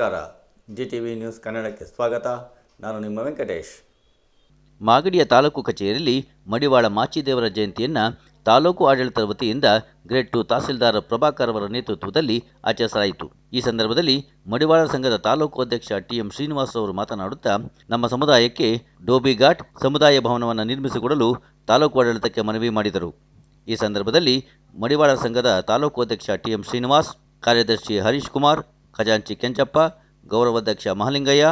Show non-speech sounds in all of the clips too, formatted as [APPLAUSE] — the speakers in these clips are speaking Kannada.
ನಮಸ್ಕಾರ. ಜಿ ಟಿ ವಿ ನ್ಯೂಸ್ ಕನ್ನಡಕ್ಕೆ ಸ್ವಾಗತ. ನಾನು ನಿಮ್ಮ ವೆಂಕಟೇಶ್. ಮಾಗಡಿಯ ತಾಲೂಕು ಕಚೇರಿಯಲ್ಲಿ ಮಡಿವಾಳ ಮಾಚಿದೇವರ ಜಯಂತಿಯನ್ನು ತಾಲೂಕು ಆಡಳಿತದ ವತಿಯಿಂದ ಗ್ರೇಡ್ ಟು ತಹಸೀಲ್ದಾರ್ ಪ್ರಭಾಕರ್ ಅವರ ನೇತೃತ್ವದಲ್ಲಿ ಆಚರಿಸಲಾಯಿತು. ಈ ಸಂದರ್ಭದಲ್ಲಿ ಮಡಿವಾಳ ಸಂಘದ ತಾಲೂಕು ಅಧ್ಯಕ್ಷ ಟಿಎಂ ಶ್ರೀನಿವಾಸ್ ಅವರು ಮಾತನಾಡುತ್ತಾ, ನಮ್ಮ ಸಮುದಾಯಕ್ಕೆ ಡೋಬಿ ಘಾಟ್ ಸಮುದಾಯ ಭವನವನ್ನು ನಿರ್ಮಿಸಿಕೊಡಲು ತಾಲೂಕು ಆಡಳಿತಕ್ಕೆ ಮನವಿ ಮಾಡಿದರು. ಈ ಸಂದರ್ಭದಲ್ಲಿ ಮಡಿವಾಳ ಸಂಘದ ತಾಲೂಕು ಅಧ್ಯಕ್ಷ ಟಿಎಂ ಶ್ರೀನಿವಾಸ್, ಕಾರ್ಯದರ್ಶಿ ಹರೀಶ್ ಕುಮಾರ್ ಖಜಾಂಚಿ ಕೆಂಚಪ್ಪ, ಗೌರವಾಧ್ಯಕ್ಷ ಮಹಾಲಿಂಗಯ್ಯ,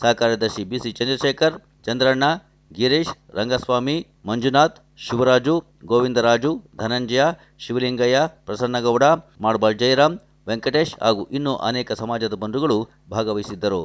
ಸಹಕಾರ್ಯದರ್ಶಿ ಬಿಸಿ ಚಂದ್ರಶೇಖರ್, ಚಂದ್ರಣ್ಣ, ಗಿರೀಶ್, ರಂಗಸ್ವಾಮಿ, ಮಂಜುನಾಥ್, ಶಿವರಾಜು, ಗೋವಿಂದರಾಜು, ಧನಂಜಯ, ಶಿವಲಿಂಗಯ್ಯ, ಪ್ರಸನ್ನಗೌಡ, ಮಾಡ್ಬಾಳ್ ಜಯರಾಮ್, ವೆಂಕಟೇಶ್ ಹಾಗೂ ಇನ್ನೂ ಅನೇಕ ಸಮಾಜದ ಬಂಧುಗಳು ಭಾಗವಹಿಸಿದ್ದರು.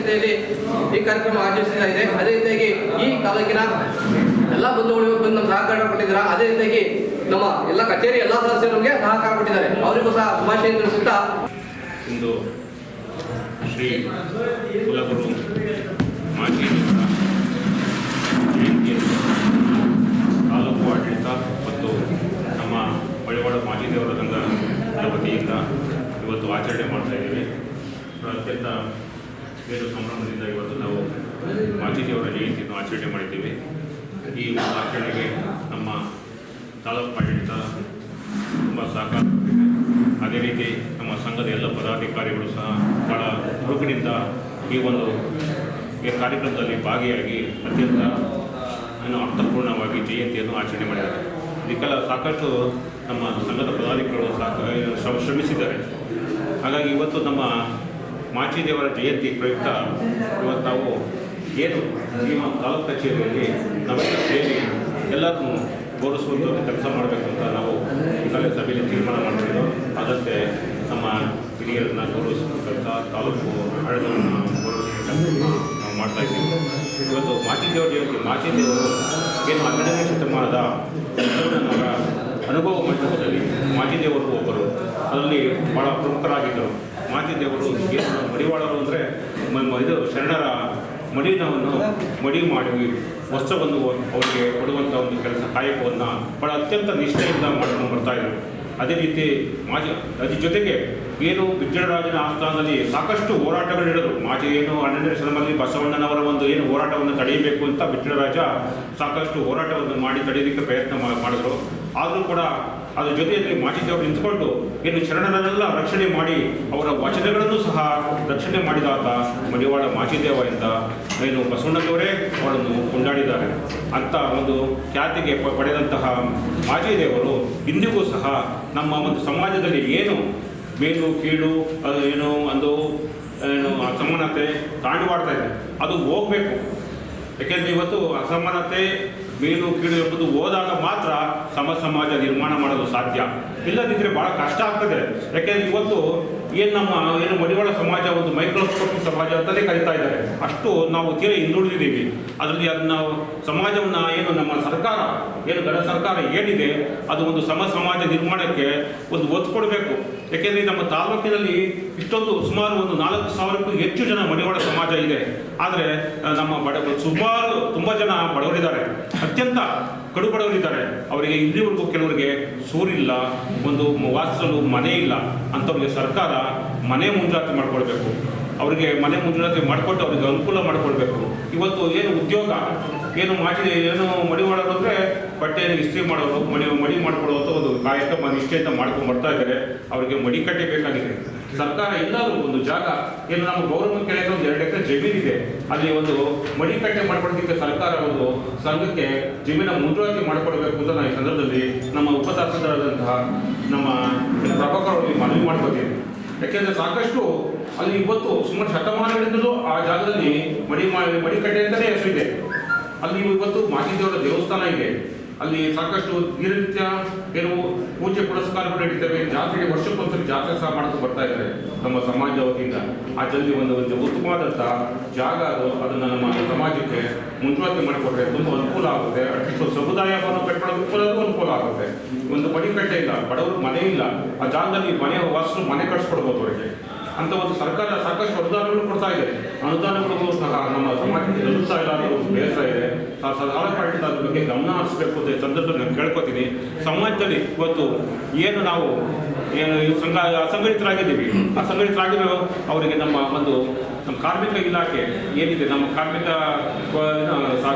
ಅಧ್ಯಕ್ಷತೆಯಲ್ಲಿ ಈ ಕಾರ್ಯಕ್ರಮ ಆಚರಿಸ್ತಾ ಇದೆ. ಅದೇ ರೀತಿಯಾಗಿ ಈ ತಾಲೂಕಿನ ಎಲ್ಲ ಬಂಧುಗಳು ಬಂದು ನಮ್ಮ ಸಹಕಾರ ಕೊಟ್ಟಿದ್ದಾರೆ? ಅದೇ ರೀತಿಯಾಗಿ ನಮ್ಮ ಎಲ್ಲ ಕಚೇರಿ ಎಲ್ಲ ಸದಸ್ಯರು ನಮಗೆ ಸಹಕಾರ ಕೊಟ್ಟಿದ್ದಾರೆ. ಅವರಿಗೂ ಸಹ ಶುಭಾಶಯ ತಿಳಿಸುತ್ತಾ. ಇಂದು ಶ್ರೀ ಕುಲಗುರು ಮಾಚಿದೇವರ ಜಯಂತಿಯನ್ನು ತಾಲೂಕು ಆಡಳಿತ ಮತ್ತು ನಮ್ಮ ಮಳಿವಾಡ ಮಾಚಿದೇವರ ಸಂಘದ ವತಿಯಿಂದ ಇವತ್ತು ಆಚರಣೆ ಮಾಡ್ತಾ ಇದ್ದೀವಿ ಅತ್ಯಂತ ಬೇರು ಸಂಭ್ರಮದಿಂದ ಇವತ್ತು ನಾವು ಮಾಚಿದೇವರ ಜಯಂತಿಯನ್ನು ಆಚರಣೆ ಮಾಡಿದ್ದೀವಿ ಈ ಒಂದು ಆಚರಣೆಗೆ ನಮ್ಮ ತಾಲೂಕು ಆಡಳಿತ ತುಂಬ ಸಹಕಾರ ಕೊಟ್ಟಿದೆ. ಅದೇ ರೀತಿ ನಮ್ಮ ಸಂಘದ ಎಲ್ಲ ಪದಾಧಿಕಾರಿಗಳು ಸಹ ಬಹಳ ಹುರುಪಿನಿಂದ ಈ ಒಂದು ಕಾರ್ಯಕ್ರಮದಲ್ಲಿ ಭಾಗಿಯಾಗಿ ಅತ್ಯಂತ, ಏನು ಅರ್ಥಪೂರ್ಣವಾಗಿ ಜಯಂತಿಯನ್ನು ಆಚರಣೆ ಮಾಡಿದ್ದಾರೆ. ಇದಕ್ಕೆಲ್ಲ ಸಾಕಷ್ಟು ನಮ್ಮ ಸಂಘದ ಪದಾಧಿಕಾರಿಗಳು ಸಾಕ ಶ್ರಮ ಶ್ರಮಿಸಿದ್ದಾರೆ. ಹಾಗಾಗಿ ಇವತ್ತು ನಮ್ಮ ಮಾಚಿದೇವರ ಜಯಂತಿ ಪ್ರಯುಕ್ತ ಇವತ್ತು ನಾವು ಏನು ನಿಮ್ಮ ತಾಲೂಕು ಕಚೇರಿಯಲ್ಲಿ ನಮಗೆ ಸೇರಿ ಎಲ್ಲರನ್ನೂ ಗೌರವಿಸುವಂಥ ಕೆಲಸ ಮಾಡಬೇಕು ಅಂತ ನಾವು ಈಗಾಗಲೇ ಸಭೆಯಲ್ಲಿ ತೀರ್ಮಾನ ಮಾಡಿದ್ದು ಅದಕ್ಕೆ ನಮ್ಮ ಹಿರಿಯರನ್ನು ಗೌರವಿಸುವಂಥ ತಾಲೂಕು ಆಡಳಿತವನ್ನು ನಾವು ಮಾಡ್ತಾ ಇದ್ದೀವಿ. ಇವತ್ತು ಮಾಚಿದೇವರ ಜಯಂತಿ ಮಾಚಿದೇವರು ಏನು ಹನ್ನೆರಡನೇ ಶತಮಾನದ ಅವರ ಅನುಭವ ಮಂಟಪದಲ್ಲಿ ಮಾಚಿದೇವರು ಒಬ್ಬರು. ಅದರಲ್ಲಿ ಭಾಳ ಪ್ರಮುಖರಾಗಿದ್ದರು. ಮಾಚಿದೇವರು ಏನು ಮಡಿವಾಳರು ಅಂದರೆ ಇದು ಶರಣರ ಮಡಿನವನ್ನು ಮಡಿ ಮಾಡಿ ವಸ್ತ್ರವನ್ನು ಅವರಿಗೆ ಕೊಡುವಂಥ ಒಂದು ಕೆಲಸ, ಕಾಯಕವನ್ನು ಭಾಳ ಅತ್ಯಂತ ನಿಷ್ಠೆಯಿಂದ ಮಾಡಿಕೊಂಡು ಬರ್ತಾ ಇದ್ರು. ಅದೇ ರೀತಿ ಮಾಜಿ ಅದ್ರ ಜೊತೆಗೆ ಏನು ವಿಜಯರಾಜನ ಆಸ್ಥಾನದಲ್ಲಿ ಸಾಕಷ್ಟು ಹೋರಾಟಗಳು ನಡೆದರು ಮಾಜಿ ಏನು ಹನ್ನೆರಡನೇ ಶತಮಾನದಲ್ಲಿ ಬಸವಣ್ಣನವರ ಒಂದು ಏನು ಹೋರಾಟವನ್ನು ತಡೆಯಬೇಕು ಅಂತ ವಿಜಯರಾಜ ಸಾಕಷ್ಟು ಹೋರಾಟವನ್ನು ಮಾಡಿ ತಡೆಯಲಿಕ್ಕೆ ಪ್ರಯತ್ನ ಮಾಡಿದರು. ಆದರೂ ಕೂಡ ಅದರ ಜೊತೆಯಲ್ಲಿ ಮಾಚಿದೇವರು ನಿಂತ್ಕೊಂಡು ಏನು ಶರಣರನ್ನೆಲ್ಲ ರಕ್ಷಣೆ ಮಾಡಿ ಅವರ ವಚನಗಳನ್ನು ಸಹ ರಕ್ಷಣೆ ಮಾಡಿದಾತ ಮಡಿವಾಳ ಮಾಚಿದೇವ ಅಂತ ಏನು ಬಸವಣ್ಣನವರೇ ಅವರನ್ನು ಕೊಂಡಾಡಿದ್ದಾರೆ ಅಂತ ಒಂದು ಖ್ಯಾತಿಗೆ ಪಡೆದಂತಹ ಮಾಚಿದೇವರು ಇಂದಿಗೂ ಸಹ ನಮ್ಮ ಒಂದು ಸಮಾಜದಲ್ಲಿ ಏನು ಮೇಲು, ಕೀಳು, ಅದು ಏನು, ಒಂದು, ಏನು, ಅಸಮಾನತೆ ತಾಂಡವಾಡ್ತಾ ಇದೆ, ಅದು ಹೋಗಬೇಕು. ಯಾಕೆಂದರೆ ಇವತ್ತು ಅಸಮಾನತೆ, ಮೇಲು, ಕೀಳು ಎಂಬುದು ಹೋದಾಗ ಮಾತ್ರ ಸಮ ಸಮಾಜ ನಿರ್ಮಾಣ ಮಾಡಲು ಸಾಧ್ಯ. ಇಲ್ಲದಿದ್ದರೆ ಭಾಳ ಕಷ್ಟ ಆಗ್ತದೆ. ಯಾಕೆಂದರೆ ಇವತ್ತು ಏನು ನಮ್ಮ ಏನು ಮಡಿವಾಳ ಸಮಾಜ, ಒಂದು ಮೈಕ್ರೋಸ್ಕೋಪಿಕ್ ಸಮಾಜ ಅಂತಲೇ ಕರಿತಾ ಇದ್ದಾರೆ. ಅಷ್ಟು ನಾವು ತೀರ ಹಿಂದುಳಿದಿದ್ದೀವಿ. ಅದರಲ್ಲಿ ಅದನ್ನು ಸಮಾಜವನ್ನು ಏನು ನಮ್ಮ ಸರ್ಕಾರ, ಏನು ಗಣ ಸರ್ಕಾರ ಏನಿದೆ, ಅದು ಒಂದು ಸಮ ಸಮಾಜ ನಿರ್ಮಾಣಕ್ಕೆ ಒಂದು ಒತ್ತು ಕೊಡಬೇಕು. ಯಾಕೆಂದರೆ ನಮ್ಮ ತಾಲೂಕಿನಲ್ಲಿ ಇಷ್ಟೊಂದು ಸುಮಾರು ಒಂದು ನಾಲ್ಕು ಸಾವಿರಕ್ಕೂ ಹೆಚ್ಚು ಜನ ಮಡಿವಾಳ ಸಮಾಜ ಇದೆ. ಆದರೆ ನಮ್ಮ ಬಡ, ಸುಮಾರು ತುಂಬ ಜನ ಬಡವರಿದ್ದಾರೆ. ಅತ್ಯಂತ ಕಡು ಬಡವರಿದ್ದಾರೆ ಅವರಿಗೆ ಇಲ್ಲಿವರೆಗೂ ಕೆಲವರಿಗೆ ಸೂರಿಲ್ಲ, ಒಂದು ವಾಸಿಸಲು ಮನೆ ಇಲ್ಲ ಅಂಥವ್ರಿಗೆ ಸರ್ಕಾರ ಮನೆ ಮುಂಜಾಗ್ರತೆ ಮಾಡ್ಕೊಳ್ಬೇಕು. ಅವರಿಗೆ ಮನೆ ಮುಂಜಾತಿ ಮಾಡಿಕೊಟ್ಟು ಅವರಿಗೆ ಅನುಕೂಲ ಮಾಡಿಕೊಳ್ಬೇಕು. ಇವತ್ತು ಏನು ಉದ್ಯೋಗ, ಏನು ಮಾಡಿದೆ ಏನು ಮಡಿವಾಳರು ಅಂದರೆ ಬಟ್ಟೆಯನ್ನು ಇಸ್ತ್ರಿ ಮಾಡೋದು ಮಡಿ ಮಡಿ ಅಂತ ಒಂದು ಕಾಯಕ ನಿಶ್ಚಯ ನಿಷ್ಠೆಯಿಂದ ಮಾಡ್ಕೊಂಡು ಬರ್ತಾ ಇದ್ದಾರೆ. ಅವರಿಗೆ ಮಡಿಕಟ್ಟೆ ಬೇಕಾಗಿದೆ. ಸರ್ಕಾರ ಎಲ್ಲರೂ ಒಂದು ಜಾಗ ಏನು ನಮ್ಮ ಗೌರವ ಕೆಳಗೆ ಒಂದು ಎರಡು ಎಕರೆ ಜಮೀನಿದೆ ಅಲ್ಲಿ ಒಂದು ಮಡಿಕಟ್ಟೆ ಮಾಡ್ಕೊಡೋದಕ್ಕೆ ಸರ್ಕಾರ ಒಂದು ಸಂಘಕ್ಕೆ ಜಮೀನ ಮುಂದುವರಿಕೆ ಮಾಡಿಕೊಡ್ಬೇಕು ಅಂತ ನಾನು ಈ ಸಂದರ್ಭದಲ್ಲಿ ನಮ್ಮ ಉಪತಹಸೀಲ್ದಾರರಾದಂತಹ ನಮ್ಮ ಪ್ರಭಾಕರ್ ಅವರಿಗೆ ಮನವಿ ಮಾಡ್ಕೊತೀನಿ ಯಾಕೆಂದರೆ ಸಾಕಷ್ಟು ಅಲ್ಲಿ ಇವತ್ತು ಸುಮಾರು ಶತಮಾನಗಳಿಂದಲೂ ಆ ಜಾಗದಲ್ಲಿ ಮಡಿ ಮಡಿಕಟ್ಟೆ ಅಂತಲೇ ಹೆಸರಿದೆ. ಅಲ್ಲಿ ಇವತ್ತು ಮಾಚಿದೇವರ ದೇವಸ್ಥಾನ ಇದೆ. ಅಲ್ಲಿ ಸಾಕಷ್ಟು ದಿನನಿತ್ಯ ಏನು ಪೂಜೆ ಪುರಸ್ಕಾರಗಳು ನಡೀತವೆ ಜಾತ್ರೆಗೆ ವರ್ಷಕ್ಕೊಂದ್ಸರಿ ಜಾತ್ರೆ ಸಹ ಮಾಡ್ತಾ ಬರ್ತಾ ಇದ್ದಾರೆ ನಮ್ಮ ಸಮಾಜ ವತಿಯಿಂದ ಅದರಲ್ಲಿ ಒಂದು ಒಂದು ಉತ್ತಮವಾದಂಥ ಜಾಗ ಅದು, ಅದನ್ನು ನಮ್ಮ ಸಮಾಜಕ್ಕೆ ಮುಂದುವರಿಕೆ ಮಾಡಿಕೊಟ್ರೆ ತುಂಬ ಅನುಕೂಲ ಆಗುತ್ತೆ. ಅಟ್ಲೀಸ್ಟ್ ಸಮುದಾಯವನ್ನು ಕಟ್ಕೊಳ್ಳೋದಕ್ಕೂ ಅನುಕೂಲ ಆಗುತ್ತೆ. ಒಂದು ಮಡಿಕಟ್ಟೆ ಇಲ್ಲ, ಬಡವರು ಮನೆ ಇಲ್ಲ. ಆ ಜಾಗದಲ್ಲಿ ಮನೆ ವಾಸ್ತು ಮನೆ ಕಟ್ಸ್ಕೊಡ್ಬೋದು ಅವರಿಗೆ. ಅಂತ ಒಂದು ಸರ್ಕಾರ, ಸಾಕಷ್ಟು ಅನುದಾನಗಳು ಕೊಡ್ತಾ ಇದೆ. ಅನುದಾನಗಳಿಗೂ ಸಹ ನಮ್ಮ ಸಮಾಜಕ್ಕೆ ತಲುಪ್ತಾ ಇಲ್ಲ ಅನ್ನೋ ಬೇಸರ ಇದೆ. ಆ ಸರ್ಕಾರ ಪಾರ್ಟಿ ಅದ್ರ ಬಗ್ಗೆ ಗಮನ ಹರಿಸಬೇಕು ಅಂತ ಸಂದರ್ಭದಲ್ಲಿ ನಾನು ಕೇಳ್ಕೊತೀನಿ. ಸಮಾಜದಲ್ಲಿ ಇವತ್ತು ಏನು ನಾವು ಏನು ಸಂಘ ಅಸಂಘಟಿತರಾಗಿದ್ದೀವಿ. ಅಸಂಘಟಿತರಾಗಿರೋ ಅವರಿಗೆ ನಮ್ಮ ಒಂದು ನಮ್ಮ ಕಾರ್ಮಿಕ ಇಲಾಖೆ ಏನಿದೆ, ನಮ್ಮ ಕಾರ್ಮಿಕ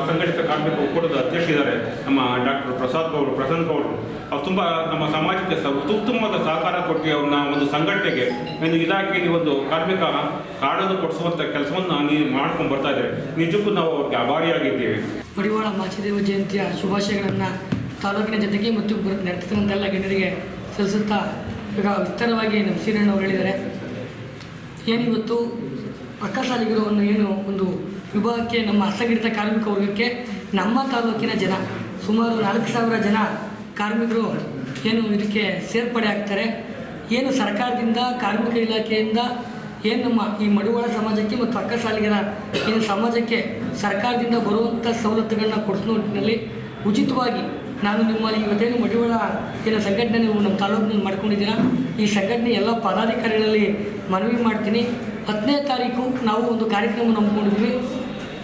ಸಂಘಟಿತ ಕಾರ್ಮಿಕ ಒಕ್ಕೂಟದ ಅಧ್ಯಕ್ಷರಿದ್ದಾರೆ ನಮ್ಮ ಡಾಕ್ಟರ್ ಪ್ರಸಾದ್ ಗೌಡ್ರು ಪ್ರಸನ್ನ ಗೌಡ್ರು ಅವ್ರು ತುಂಬ ನಮ್ಮ ಸಮಾಜಕ್ಕೆ ಉತ್ತಮವಾದ ಸಹಕಾರ ಕೊಟ್ಟು ಅವ್ರನ್ನ ಒಂದು ಸಂಘಟನೆಗೆ, ಒಂದು ಇಲಾಖೆಯಲ್ಲಿ ಒಂದು ಕಾರ್ಮಿಕ ಕಾರ್ಡನ್ನು ಕೊಡಿಸುವಂಥ ಕೆಲಸವನ್ನು ನೀವು ಮಾಡ್ಕೊಂಡು ಬರ್ತಾ ಇದ್ದಾರೆ. ನಿಜಕ್ಕೂ ನಾವು ಅವ್ರಿಗೆ ಆಭಾರಿಯಾಗಿದ್ದೇವೆ. ಮಡಿವಾಳ ಮಾಚಿದೇವ ಜಯಂತಿಯ ಶುಭಾಶಯಗಳನ್ನು ತಾಲೂಕಿನ ಜನತೆಗೆ ಮತ್ತು ನಡೆಸಿದಂತೆಲ್ಲ ಗಣ್ಯರಿಗೆ ಸಲ್ಲಿಸುತ್ತಾ ಈಗ ವಿಸ್ತಾರವಾಗಿ ನಮ್ಮ ಅವರು ಹೇಳಿದ್ದಾರೆ. ಏನಿವತ್ತು ಅಕ್ಕಸಾಲಿಗರವನ್ನು ಏನು ಒಂದು ವಿಭಾಗಕ್ಕೆ ನಮ್ಮ ಅಸಂಘಟಿತ ಕಾರ್ಮಿಕ ವರ್ಗಕ್ಕೆ ನಮ್ಮ ತಾಲೂಕಿನ ಜನ, ಸುಮಾರು ನಾಲ್ಕು ಸಾವಿರ ಜನ ಕಾರ್ಮಿಕರು ಏನು ಇದಕ್ಕೆ ಸೇರ್ಪಡೆ ಆಗ್ತಾರೆ. ಏನು ಸರ್ಕಾರದಿಂದ, ಕಾರ್ಮಿಕ ಇಲಾಖೆಯಿಂದ, ಏನು ನಮ್ಮ ಈ ಮಡಿವಾಳ ಸಮಾಜಕ್ಕೆ ಮತ್ತು ಅಕ್ಕಸಾಲಿಗರ ಏನು ಸಮಾಜಕ್ಕೆ ಸರ್ಕಾರದಿಂದ ಬರುವಂಥ ಸವಲತ್ತುಗಳನ್ನ ಕೊಡಿಸೋ ನಿಟ್ಟಿನಲ್ಲಿ ಉಚಿತವಾಗಿ ನಾನು ನಿಮ್ಮಲ್ಲಿ ಇವತ್ತೇನು ಮಡಿವಾಳ ಏನು ಸಂಘಟನೆ ನೀವು ನಮ್ಮ ತಾಲೂಕಿನಲ್ಲಿ ಮಾಡ್ಕೊಂಡಿದ್ದೀರಾ, ಈ ಸಂಘಟನೆ ಎಲ್ಲ ಪದಾಧಿಕಾರಿಗಳಲ್ಲಿ ಮನವಿ ಮಾಡ್ತೀನಿ. ಹತ್ತನೇ ತಾರೀಕು ನಾವು ಒಂದು ಕಾರ್ಯಕ್ರಮ ನಂಬ್ಕೊಂಡಿದ್ವಿ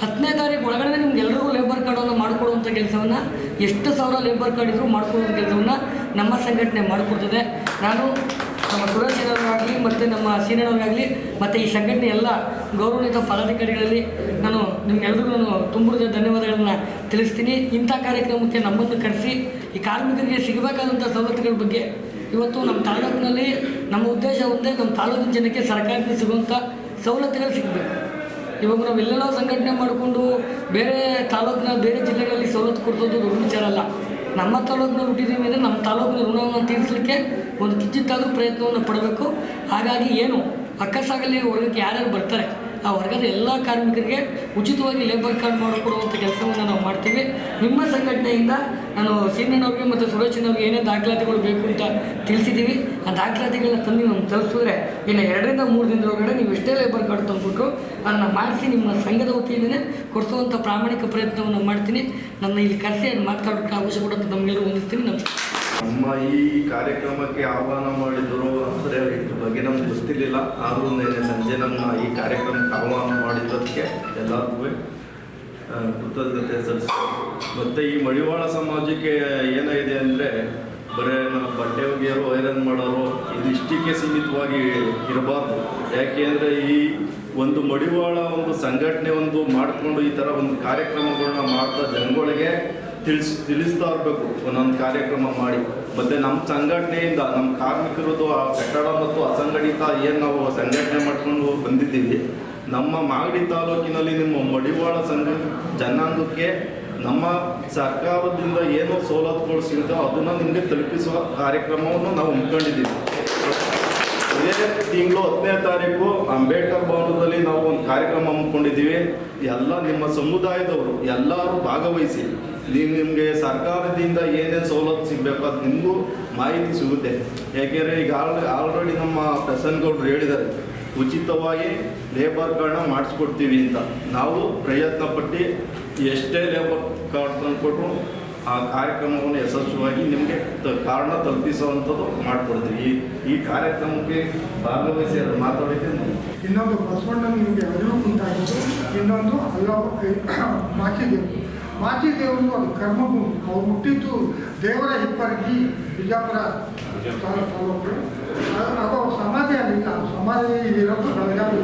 ಹತ್ತನೇ ತಾರೀಕು ಒಳಗಡೆ ನಿಮ್ಗೆ ಎಲ್ಲರಿಗೂ ಲೇಬರ್ ಕಾರ್ಡನ್ನು ಮಾಡಿಕೊಡುವಂಥ ಕೆಲಸವನ್ನು, ಎಷ್ಟು ಸಾವಿರ ಲೇಬರ್ ಕಾರ್ಡ್ ಇದ್ದರೂ ಮಾಡಿಕೊಡುವಂಥ ಕೆಲಸವನ್ನು ನಮ್ಮ ಸಂಘಟನೆ ಮಾಡಿಕೊಡ್ತದೆ. ನಾನು ನಮ್ಮ ಸುರಕ್ಷಿತರಾಗಲಿ ಮತ್ತು ನಮ್ಮ ಸೀನಿಯರವರಾಗಲಿ ಮತ್ತು ಈ ಸಂಘಟನೆ ಎಲ್ಲ ಗೌರವಿತ ಪದಾಧಿಕಾರಿಗಳಲ್ಲಿ ನಾನು ನಿಮ್ಗೆಲ್ರಿಗೂ ನಾನು ತುಂಬಿದ ಧನ್ಯವಾದಗಳನ್ನು ತಿಳಿಸ್ತೀನಿ. ಇಂಥ ಕಾರ್ಯಕ್ರಮಕ್ಕೆ ನಮ್ಮನ್ನು ಕರೆಸಿ, ಈ ಕಾರ್ಮಿಕರಿಗೆ ಸಿಗಬೇಕಾದಂಥ ಸವಲತ್ತುಗಳ ಬಗ್ಗೆ ಇವತ್ತು ನಮ್ಮ ತಾಲೂಕಿನಲ್ಲಿ ನಮ್ಮ ಉದ್ದೇಶ ಒಂದೇ, ನಮ್ಮ ತಾಲೂಕಿನ ಜನಕ್ಕೆ ಸರ್ಕಾರದಿಂದ ಸಿಗುವಂಥ ಸವಲತ್ತುಗಳು ಸಿಗಬೇಕು. ಇವಾಗ ನಾವು ಎಲ್ಲೆಲ್ಲ ಸಂಘಟನೆ ಮಾಡಿಕೊಂಡು ಬೇರೆ ತಾಲೂಕಿನ ಬೇರೆ ಜಿಲ್ಲೆಗಳಲ್ಲಿ ಸವಲತ್ತು ಕೊಡಿಸೋದು ದೊಡ್ಡ ವಿಚಾರ ಅಲ್ಲ. ನಮ್ಮ ತಾಲೂಕಿನ ಹುಟ್ಟಿದ್ದೀವಿ ಅಂದರೆ ನಮ್ಮ ತಾಲೂಕಿನ ಋಣವನ್ನು ತೀರಿಸಲಿಕ್ಕೆ ಒಂದು ಕಿಚ್ಚಿತ್ತಾದರೂ ಪ್ರಯತ್ನವನ್ನು ಪಡಬೇಕು. ಹಾಗಾಗಿ ಏನು ಅಕ್ಕಸಾಗಲಿ ವರ್ಗಕ್ಕೆ ಯಾರ್ಯಾರು ಬರ್ತಾರೆ ಆ ವರ್ಗದ ಎಲ್ಲ ಕಾರ್ಮಿಕರಿಗೆ ಉಚಿತವಾಗಿ ಲೇಬರ್ ಕಾರ್ಡ್ ಮಾಡಿಕೊಡುವಂಥ ಕೆಲಸವನ್ನು ನಾವು ಮಾಡ್ತೀವಿ. ನಿಮ್ಮ ಸಂಘಟನೆಯಿಂದ ನಾನು ಸೀನಣ್ಣವ್ರಿಗೆ ಮತ್ತು ಸುರೇಶನವ್ರಿಗೆ ಏನೇ ದಾಖಲಾತಿಗಳು ಬೇಕು ಅಂತ ತಿಳಿಸಿದ್ದೀವಿ ಆ ದಾಖಲಾತಿಗಳನ್ನ ತಂದು ನಮ್ಗೆ ತಲುಪಿಸಿದ್ರೆ ಇನ್ನು ಎರಡರಿಂದ ಮೂರು ದಿನದ ಒಳಗಡೆ ನೀವು ಎಷ್ಟೇ ಲೇಬರ್ ಕಾರ್ಡ್ ತಂದುಬಿಟ್ರು ಅದನ್ನು ಮಾಡಿಸಿ ನಿಮ್ಮ ಸಂಘದ ವತಿಯಿಂದಲೇ ಕೊಡಿಸುವಂಥ ಪ್ರಾಮಾಣಿಕ ಪ್ರಯತ್ನವನ್ನು ಮಾಡ್ತೀನಿ. ನನ್ನ ಇಲ್ಲಿ ಕರೆಸಿ ಮಾತಾಡೋಕ್ಕೆ ಅವಶ್ಯ ಕೂಡ ನಮಗೆಲ್ಲರೂ ಹೊಂದಿಸ್ತೀನಿ ನಮಸ್ಕಾರ. ನಮ್ಮ ಈ ಕಾರ್ಯಕ್ರಮಕ್ಕೆ ಆಹ್ವಾನ ಮಾಡಿದರು ಅಂದರೆ ಇದ್ರ ಬಗ್ಗೆ ನಮ್ಗೆ ಗೊತ್ತಿರಲಿಲ್ಲ. ಆದರೂ ನಿನ್ನೆ ಸಂಜೆ ನಮ್ಮ ಈ ಕಾರ್ಯಕ್ರಮಕ್ಕೆ ಆಹ್ವಾನ ಮಾಡಿದ್ದಕ್ಕೆ ಎಲ್ಲರಿಗೂ ಕೃತಜ್ಞತೆ ಸಲ್ಲಿಸ್ತೀವಿ. ಮತ್ತು ಈ ಮಡಿವಾಳ ಸಮಾಜಕ್ಕೆ ಏನಾಗಿದೆ ಅಂದರೆ, ಬರೀ ನಾವು ಬಟ್ಟೆ ಒಗೆಯೋರು ಐರನ್ ಮಾಡೋರು ಇದಿಷ್ಟಕ್ಕೆ ಸೀಮಿತವಾಗಿ ಇರಬಾರ್ದು. ಯಾಕೆ ಅಂದರೆ ಈ ಒಂದು ಮಡಿವಾಳ ಒಂದು ಸಂಘಟನೆ ಒಂದು ಮಾಡಿಕೊಂಡು ಈ ಥರ ಒಂದು ಕಾರ್ಯಕ್ರಮಗಳನ್ನ ಮಾಡ್ತಾ ಜನಗಳಿಗೆ ತಿಳಿಸ್ ತಿಳಿಸ್ತಾ ಇರಬೇಕು ಒಂದೊಂದು ಕಾರ್ಯಕ್ರಮ ಮಾಡಿ. ಮತ್ತು ನಮ್ಮ ಸಂಘಟನೆಯಿಂದ ನಮ್ಮ ಕಾರ್ಮಿಕರದ್ದು ಆ ಕಟ್ಟಡ ಮತ್ತು ಅಸಂಘಟಿತ ಏನು ನಾವು ಸಂಘಟನೆ ಮಾಡ್ಕೊಂಡು ಬಂದಿದ್ದೀವಿ, ನಮ್ಮ ಮಾಗಡಿ ತಾಲೂಕಿನಲ್ಲಿ ನಿಮ್ಮ ಮಡಿವಾಳ ಸಂಘ ಜನಾಂಗಕ್ಕೆ ನಮ್ಮ ಸರ್ಕಾರದಿಂದ ಏನೋ ಸವಲತ್ತುಗಳು ಸಿಗುತ್ತೋ ಅದನ್ನು ನಿಮಗೆ ತಲುಪಿಸುವ ಕಾರ್ಯಕ್ರಮವನ್ನು ನಾವು ಹಮ್ಮಿಕೊಂಡಿದ್ದೀವಿ. ಇದೇ ತಿಂಗಳು ಹತ್ತನೇ ತಾರೀಕು ಅಂಬೇಡ್ಕರ್ ಭವನದಲ್ಲಿ ನಾವು ಒಂದು ಕಾರ್ಯಕ್ರಮ ಹಮ್ಮಿಕೊಂಡಿದ್ದೀವಿ. ಎಲ್ಲ ನಿಮ್ಮ ಸಮುದಾಯದವರು ಎಲ್ಲರೂ ಭಾಗವಹಿಸಿ, ನೀವು ನಿಮಗೆ ಸರ್ಕಾರದಿಂದ ಏನೇನು ಸವಲತ್ತು ಸಿಗಬೇಕು ಅದು ನಿಮಗೂ ಮಾಹಿತಿ ಸಿಗುತ್ತೆ. ಯಾಕೆಂದರೆ ಈಗ ಆಲ್ ಆಲ್ರೆಡಿ ನಮ್ಮ ಪ್ರಸನ್ ಗೌಡ್ರು ಹೇಳಿದ್ದಾರೆ, ಉಚಿತವಾಗಿ ಲೇಬರ್ ಕಾರ್ಡ್ನ ಮಾಡಿಸ್ಕೊಡ್ತೀವಿ ಅಂತ. ನಾವು ಪ್ರಯತ್ನ ಪಟ್ಟು ಎಷ್ಟೇ ಲೇಬರ್ ಕಾರ್ಡ್ ತಂದುಕೊಟ್ರು ಆ ಕಾರ್ಯಕ್ರಮವನ್ನು ಯಶಸ್ವಿಯಾಗಿ ನಿಮಗೆ ಕಾರಣ ತಲುಪಿಸುವಂಥದ್ದು ಮಾಡಿಕೊಡ್ತೀವಿ. ಈ ಈ ಕಾರ್ಯಕ್ರಮಕ್ಕೆ ಭಾಗವಹಿಸಿ ಅದು ಮಾತಾಡಿದ್ದೆ ಇನ್ನೊಂದು ಬಸವಣ್ಣನ ನಿಮಗೆ ಅರಿವು ಉಂಟಾಗಿದ್ದು ಇನ್ನೊಂದು ಹಲವು [COUGHS] ಮಾಚಿದೇವರು. ಮಾಚಿದೇವರು ಅದು ಕರ್ಮಭೂಮಿ ಅವ್ರು ಹುಟ್ಟಿದ್ದು ದೇವರ ಹಿಪ್ಪರಗಿ ಬಿಜಾಪುರ ತಾಲೂಕು ಅದು ಸಮಾಧಿ ಅಲ್ಲಿಲ್ಲ ಸಮಾಧಿ ಇರೋದು ಬೆಳಗಾವಿ.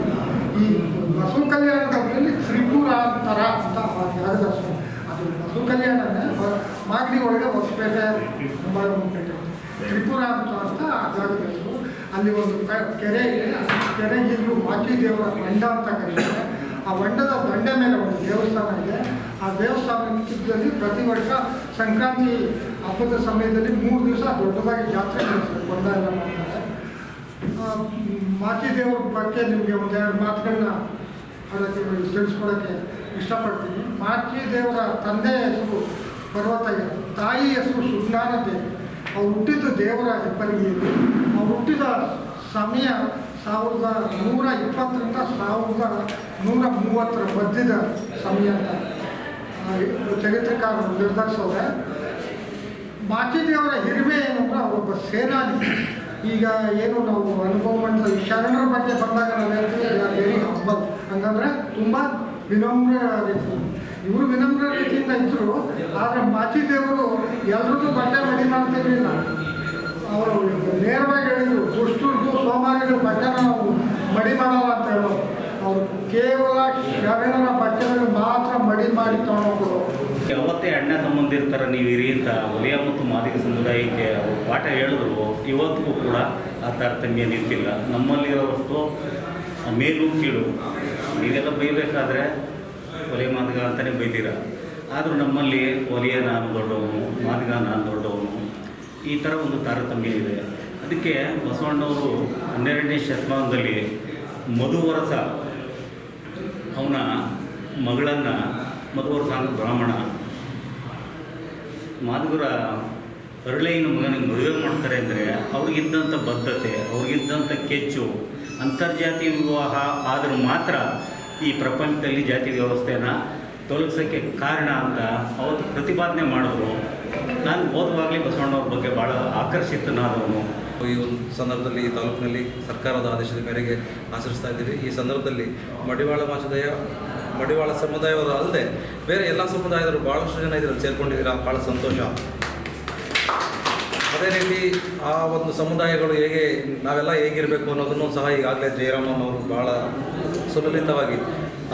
ಈ ಬಸವ ಕಲ್ಯಾಣದಲ್ಲಿ ತ್ರಿಪುರಾಂತರ ಅಂತ ಆ ಜಾಗದ ಹೆಸರು. ಅದು ಬಸವ ಕಲ್ಯಾಣನೇ ಬ- ಮಾಗಡಿ ಒಳಗೆ ಹೊಸಪೇಟೆ ಮುಂಬಾಯಿಪೇಟೆ ತ್ರಿಪುರ ಅಂತ ಅಂತ ಹೆಸರು ಅಲ್ಲಿ ಒಂದು ಕೆರೆ ಇದೆ. ಕೆರೆ ಇಲ್ಲೂ ಮಾಚಿ ದೇವರ ಬಂಡ ಅಂತ ಕರೀತಾರೆ. ಆ ಬಂಡದ ಬಂಡೆ ಮೇಲೆ ಒಂದು ದೇವಸ್ಥಾನ ಇದೆ. ಆ ದೇವಸ್ಥಾನದಲ್ಲಿ ಪ್ರತಿ ವರ್ಷ ಸಂಕ್ರಾಂತಿ ಹಬ್ಬದ ಸಮಯದಲ್ಲಿ ಮೂರು ದಿವಸ ದೊಡ್ಡದಾಗಿ ಜಾತ್ರೆ ನಡೆಸ್ತಾರೆ ಬಂಡ ಎಲ್ಲ ಮಾಡ್ತಾರೆ. ದೇವರ ಬಗ್ಗೆ ನಿಮಗೆ ಒಂದೆರಡು ಮಾತುಗಳನ್ನ ಅದಕ್ಕೆ ತಿಳಿಸ್ಕೊಡೋಕ್ಕೆ ಇಷ್ಟಪಡ್ತೀನಿ. ಮಾಚಿ ದೇವರ ತಂದೆ ಹೆಸರು ಪರ್ವತಯ್ಯ ತಾಯಿ ಹೆಸರು ಸುಜ್ಞಾನ ದೇವಿ. ಅವ್ರು ಹುಟ್ಟಿದ್ದು ದೇವರ ಹೆಬ್ಬರಿಗೆಯಲ್ಲಿ ಅವ್ರು ಹುಟ್ಟಿದ ಸಮಯ ಸಾವಿರದ ನೂರ ಇಪ್ಪತ್ತರಿಂದ ಸಾವಿರದ ನೂರ ಮೂವತ್ತರ ಮಧ್ಯದ ಸಮಯ ಚರಿತ್ರಕಾರರು ನಿರ್ಧರಿಸೋರೆ. ಮಾಚಿದೇವರ ಹಿರಿಮೆ ಏನು ಅಂದರೆ ಅವರೊಬ್ಬ ಸೇನಾನಿ. ಈಗ ಏನು ನಾವು ಅನುಭವ ಮಾಡಿದ ಶರಣರ ಬಗ್ಗೆ ಬಂದಾಗ ನಾವು ಹೇಳ್ತೀವಿ ವೆರಿ ಹಂಬಲ್ ಹಂಗಂದ್ರೆ ತುಂಬ ವಿನಮ್ರ ರೀತಿ ಇವರು ವಿನಮ್ರ ರೀತಿಯಿಂದ ಇದ್ದರು ಆದರೆ ಮಾಚಿದೇವರು ಎಲ್ರಿಗೂ ಬಟ್ಟೆ ಮಡಿ ಮಾಡ್ತಿರ್ಲಿಲ್ಲ. ಅವರು ನೇರವಾಗಿ ಹೇಳಿದ್ರು, ದುಷ್ಟರಿಗೂ ಸೋಮಾರಿಗಳು ಬಟ್ಟೆನ ನಾವು ಮಡಿ ಮಾಡಲ್ಲ ಅಂತ ಹೇಳೋ. ಅವರು ಕೇವಲ ಶರಣರ ಬಟ್ಟೆಗಳು ಮಾತ್ರ ಮಡಿ ಮಾಡಿ ತಗೊಂಡೋಗ್ರು ಯಾವತ್ತೇ ಅಣ್ಣ ತಮ್ಮಂದಿರ್ತಾರ ನೀವು ಇರಿ ಅಂತ ಒಲಿಯ ಮತ್ತು ಮಾದಿಗ ಸಮುದಾಯಕ್ಕೆ ಅವರು ಪಾಠ ಹೇಳಿದ್ರು, ಇವತ್ತಿಗೂ ಕೂಡ ಆ ತಾರತಮ್ಯ ನಿಂತಿಲ್ಲ. ನಮ್ಮಲ್ಲಿರೋಷ್ಟು ಮೇಲು ಕೀಳು. ನೀವೆಲ್ಲ ಬೈಬೇಕಾದ್ರೆ ಒಲೆ ಮಾದಿಗ ಅಂತಲೇ ಬೈತೀರ? ಆದರೂ ನಮ್ಮಲ್ಲಿ ಒಲೆಯ ನಾನು ದೊಡ್ಡವನು ಮಾದಿಗ ನಾನು ದೊಡ್ಡವನು, ಈ ಥರ ಒಂದು ತಾರತಮ್ಯ ಇದೆ. ಅದಕ್ಕೆ ಬಸವಣ್ಣವರು ಹನ್ನೆರಡನೇ ಶತಮಾನದಲ್ಲಿ ಮಧುವರಸ, ಅವನ ಮಗಳನ್ನು ಮಧುವರಸ ಅಂತ ಬ್ರಾಹ್ಮಣ, ಮಾದಿಗರ ಅರಳೆಯನ್ನು ಮಗನಿಗೆ ಮದುವೆ ಮಾಡ್ತಾರೆ ಅಂದರೆ ಅವ್ರಿಗಿದ್ದಂಥ ಬದ್ಧತೆ ಅವ್ರಿಗಿದ್ದಂಥ ಕೆಚ್ಚು ಅಂತರ್ಜಾತಿ ವಿವಾಹ ಆದರೂ ಮಾತ್ರ ಈ ಪ್ರಪಂಚದಲ್ಲಿ ಜಾತಿ ವ್ಯವಸ್ಥೆನ ತೊಲಗಿಸೋಕ್ಕೆ ಕಾರಣ ಅಂತ ಅವತ್ತು ಪ್ರತಿಪಾದನೆ ಮಾಡಿದ್ರು. ನಾನು ಓದುವಾಗಲೇ ಬಸವಣ್ಣವ್ರ ಬಗ್ಗೆ ಭಾಳ ಆಕರ್ಷಿತನಾದವನು. ಈ ಒಂದು ಸಂದರ್ಭದಲ್ಲಿ ಈ ತಾಲೂಕಿನಲ್ಲಿ ಸರ್ಕಾರದ ಆದೇಶದ ಮೇರೆಗೆ ಆಚರಿಸ್ತಾ ಇದ್ದೀವಿ ಈ ಸಂದರ್ಭದಲ್ಲಿ ಮಡಿವಾಳ ಮಾಚದಯ, ಮಡಿವಾಳ ಸಮುದಾಯವರು ಅಲ್ಲದೆ ಬೇರೆ ಎಲ್ಲ ಸಮುದಾಯದವರು ಭಾಳಷ್ಟು ಜನ ಇದರಲ್ಲಿ ಸೇರ್ಕೊಂಡಿದ್ದೀರಾ? ಭಾಳ ಸಂತೋಷ. ಅದೇ ರೀತಿ ಆ ಒಂದು ಸಮುದಾಯಗಳು ಹೇಗೆ, ನಾವೆಲ್ಲ ಹೇಗಿರಬೇಕು ಅನ್ನೋದನ್ನು ಸಹ ಈಗಾಗಲೇ ಜಯರಾಮನ್ ಅವರು ಭಾಳ ಸುಲಲಿತವಾಗಿ,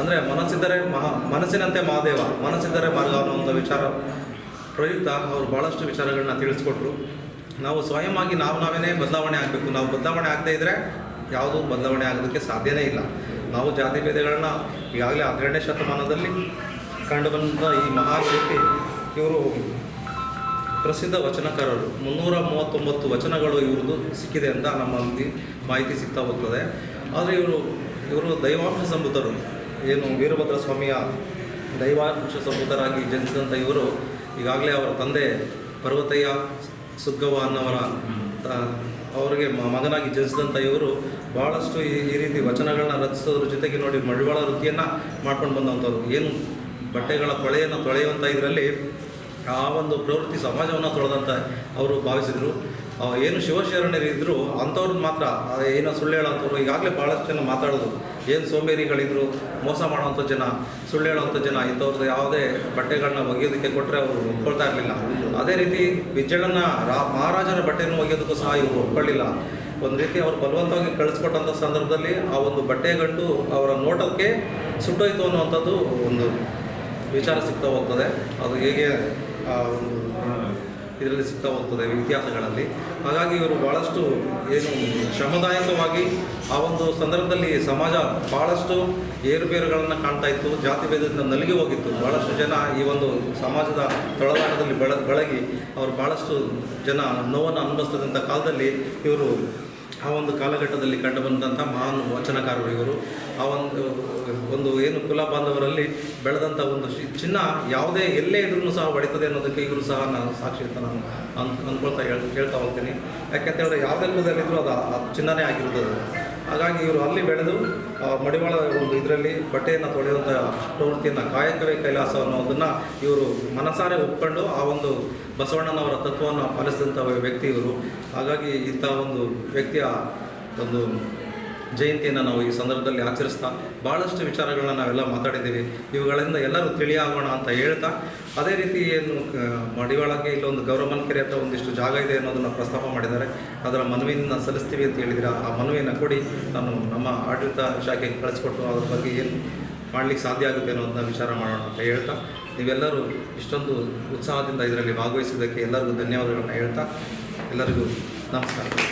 ಅಂದರೆ ಮನಸ್ಸಿದ್ದರೆ ಮಹಾ, ಮನಸ್ಸಿನಂತೆ ಮಹಾದೇವ, ಮನಸ್ಸಿದ್ದರೆ ಮಾರ್ಗ ಅನ್ನುವಂಥ ವಿಚಾರ, ಪ್ರಯುಕ್ತ ಅವರು ಭಾಳಷ್ಟು ವಿಚಾರಗಳನ್ನ ತಿಳಿಸ್ಕೊಟ್ರು. ನಾವು ಸ್ವಯಂವಾಗಿ ನಾವು ನಾವೇನೇ ಬದಲಾವಣೆ ಆಗಬೇಕು, ನಾವು ಬದಲಾವಣೆ ಆಗದೇ ಇದ್ದರೆ ಯಾವುದೂ ಬದಲಾವಣೆ ಆಗೋದಕ್ಕೆ ಸಾಧ್ಯನೇ ಇಲ್ಲ. ನಾವು ಜಾತಿ ಭೇದಗಳನ್ನ ಈಗಾಗಲೇ ಹನ್ನೆರಡನೇ ಶತಮಾನದಲ್ಲಿ ಕಂಡುಬಂದ ಈ ಮಹಾಶಕ್ತಿ ಇವರು ಪ್ರಸಿದ್ಧ ವಚನಕಾರರು. ಮುನ್ನೂರ ಮೂವತ್ತೊಂಬತ್ತು ವಚನಗಳು ಇವ್ರದ್ದು ಸಿಕ್ಕಿದೆ ಅಂತ ನಮ್ಮಲ್ಲಿ ಮಾಹಿತಿ ಸಿಗ್ತಾ ಹೋಗ್ತದೆ. ಆದರೆ ಇವರು ಇವರು ದೈವಾಂಶ ಸಂಬುದ್ಧರು ಏನು ವೀರಭದ್ರ ಸ್ವಾಮಿಯ ದೈವಾಂಶ ಸಂಬುದ್ಧರಾಗಿ ಜನಿಸಿದಂಥ ಇವರು ಈಗಾಗಲೇ ಅವರ ತಂದೆ ಪರ್ವತಯ್ಯ ಸುಗ್ಗವ ಅನ್ನವರ ಅವರಿಗೆ ಮಗನಾಗಿ ಜನಿಸಿದಂಥ ಇವರು ಭಾಳಷ್ಟು ಈ ಈ ರೀತಿ ವಚನಗಳನ್ನ ರಚಿಸೋದ್ರ ಜೊತೆಗೆ ನೋಡಿ ಮಡಿವಾಳ ವೃತ್ತಿಯನ್ನು ಮಾಡ್ಕೊಂಡು ಬಂದಂಥವ್ರು ಏನು ಬಟ್ಟೆಗಳ ಕೊಳೆಯನ್ನು ತೊಳೆಯುವಂಥ ಇದರಲ್ಲಿ ಆ ಒಂದು ಪ್ರವೃತ್ತಿ ಸಮಾಜವನ್ನು ತೊಳೆದಂತ ಅವರು ಭಾವಿಸಿದರು. ಏನು ಶಿವಶರಣರು ಇದ್ದರು ಅಂಥವ್ರನ್ನ ಮಾತ್ರ ಏನು ಸುಳ್ಳು ಹೇಳೋಂಥವ್ರು, ಈಗಾಗಲೇ ಭಾಳಷ್ಟು ಜನ ಮಾತಾಡೋದು. ಏನು ಸೋಂಬೇರಿಗಳಿದ್ರು, ಮೋಸ ಮಾಡೋವಂಥ ಜನ, ಸುಳ್ಳು ಹೇಳೋವಂಥ ಜನ ಇಂಥವ್ರದ್ದು ಯಾವುದೇ ಬಟ್ಟೆಗಳನ್ನ ಒಗೆಯೋದಕ್ಕೆ ಕೊಟ್ಟರೆ ಅವರು ಒಪ್ಕೊಳ್ತಾ ಇರಲಿಲ್ಲ. ಅದೇ ರೀತಿ ಬಿಜ್ಜಳನ್ನ ರಾ, ಮಹಾರಾಜರ ಬಟ್ಟೆಯನ್ನು ಒಗೆಯೋದಕ್ಕೂ ಸಹ ಇವರು ಒಪ್ಕೊಳ್ಳಿಲ್ಲ. ಒಂದು ರೀತಿ ಅವರು ಬಲವಂತವಾಗಿ ಕಳಿಸ್ಕೊಟ್ಟಂಥ ಸಂದರ್ಭದಲ್ಲಿ ಆ ಒಂದು ಬಟ್ಟೆಗಂಟು ಅವರ ನೋಟಕ್ಕೆ ಸುಟ್ಟೋಯ್ತು ಅನ್ನುವಂಥದ್ದು ಒಂದು ವಿಚಾರ ಸಿಗ್ತಾ ಹೋಗ್ತದೆ. ಅದು ಹೇಗೆ ಒಂದು, ಇದರಲ್ಲಿ ಸಿಗ್ತಾ ಹೋಗ್ತದೆ ಇತಿಹಾಸಗಳಲ್ಲಿ. ಹಾಗಾಗಿ ಇವರು ಭಾಳಷ್ಟು ಏನು ಶ್ರಮದಾಯಕವಾಗಿ ಆ ಒಂದು ಸಂದರ್ಭದಲ್ಲಿ ಸಮಾಜ ಭಾಳಷ್ಟು ಏರುಪೇರುಗಳನ್ನು ಕಾಣ್ತಾ ಇತ್ತು, ಜಾತಿ ಭೇದದಿಂದ ನಲಿಗೆ ಹೋಗಿತ್ತು. ಭಾಳಷ್ಟು ಜನ ಈ ಒಂದು ಸಮಾಜದ ತೊಳಲಾಟದಲ್ಲಿ ಬೆಳ, ಬೆಳಗಿ ಅವರು ಭಾಳಷ್ಟು ಜನ ನೋವನ್ನು ಅನುಭವಿಸ್ತದಂಥ ಕಾಲದಲ್ಲಿ ಇವರು ಆ ಒಂದು ಕಾಲಘಟ್ಟದಲ್ಲಿ ಕಂಡುಬಂದಂಥ ಮಹಾನ್ ವಚನಕಾರರು ಇವರು ಆ ಒಂದು ಒಂದು ಏನು ಕುಲ ಬಾಂಧವರಲ್ಲಿ ಬೆಳೆದಂಥ ಒಂದು ಚಿನ್ನ ಯಾವುದೇ ಎಲ್ಲೇ ಇದ್ರೂ ಸಹ ಹೊಡಿತದೆ ಅನ್ನೋದಕ್ಕೆ ಇವರು ಸಹ ನಾನು ಸಾಕ್ಷಿ ಅಂತ ನಾನು ಅನ್ ಅಂದ್ಕೊಳ್ತಾ ಹೇಳ್, ಹೇಳ್ತಾ ಹೋಗ್ತೀನಿ. ಯಾಕೆಂತ ಹೇಳಿದ್ರೆ, ಯಾವುದೇ ಕುಲದಲ್ಲಿದ್ದರೂ ಅದು ಚಿನ್ನನೇ ಆಗಿರ್ತದೆ ಹಾಗಾಗಿ ಇವರು ಅಲ್ಲಿ ಬೆಳೆದು ಮಡಿವಾಳ ಒಂದು ಇದರಲ್ಲಿ ಬಟ್ಟೆಯನ್ನು ತೊಳೆಯುವಂಥ ಪ್ರವೃತ್ತಿಯನ್ನು ಕಾಯಕವೇ ಕೈಲಾಸ ಅನ್ನೋದನ್ನು ಇವರು ಮನಸಾರೆ ಒಪ್ಕೊಂಡು ಆ ಒಂದು ಬಸವಣ್ಣನವರ ತತ್ವವನ್ನು ಪಾಲಿಸಿದಂಥ ವ್ಯಕ್ತಿ ಇವರು. ಹಾಗಾಗಿ ಇಂಥ ಒಂದು ವ್ಯಕ್ತಿಯ ಒಂದು ಜಯಂತಿಯನ್ನು ನಾವು ಈ ಸಂದರ್ಭದಲ್ಲಿ ಆಚರಿಸ್ತಾ ಭಾಳಷ್ಟು ವಿಚಾರಗಳನ್ನ ನಾವೆಲ್ಲ ಮಾತಾಡಿದ್ದೀವಿ. ಇವುಗಳಿಂದ ಎಲ್ಲರೂ ತಿಳಿಯಾಗೋಣ ಅಂತ ಹೇಳ್ತಾ, ಅದೇ ರೀತಿ ಏನು ಮಡಿವಾಳಕ್ಕೆ ಇಲ್ಲೊಂದು ಗೌರವನ್ಕೆರೆ ಅಂತ ಒಂದಿಷ್ಟು ಜಾಗ ಇದೆ ಅನ್ನೋದನ್ನು ಪ್ರಸ್ತಾಪ ಮಾಡಿದ್ದಾರೆ. ಅದರ ಮನವಿಯನ್ನು ಸಲ್ಲಿಸ್ತೀವಿ ಅಂತ ಹೇಳಿದರೆ ಆ ಮನವಿಯನ್ನು ಕೊಡಿ ನಾನು ನಮ್ಮ ಆಡಳಿತ ಶಾಖೆಗೆ ಕಳಿಸ್ಕೊಟ್ಟು ಅದ್ರ ಬಗ್ಗೆ ಏನು ಮಾಡಲಿಕ್ಕೆ ಸಾಧ್ಯ ಆಗುತ್ತೆ ಅನ್ನೋದನ್ನ ವಿಚಾರ ಮಾಡೋಣ ಅಂತ ಹೇಳ್ತಾ, ನೀವೆಲ್ಲರೂ ಇಷ್ಟೊಂದು ಉತ್ಸಾಹದಿಂದ ಇದರಲ್ಲಿ ಭಾಗವಹಿಸಿದ್ದಕ್ಕೆ ಎಲ್ಲರಿಗೂ ಧನ್ಯವಾದಗಳನ್ನು ಹೇಳ್ತಾ, ಎಲ್ಲರಿಗೂ ನಮಸ್ಕಾರ.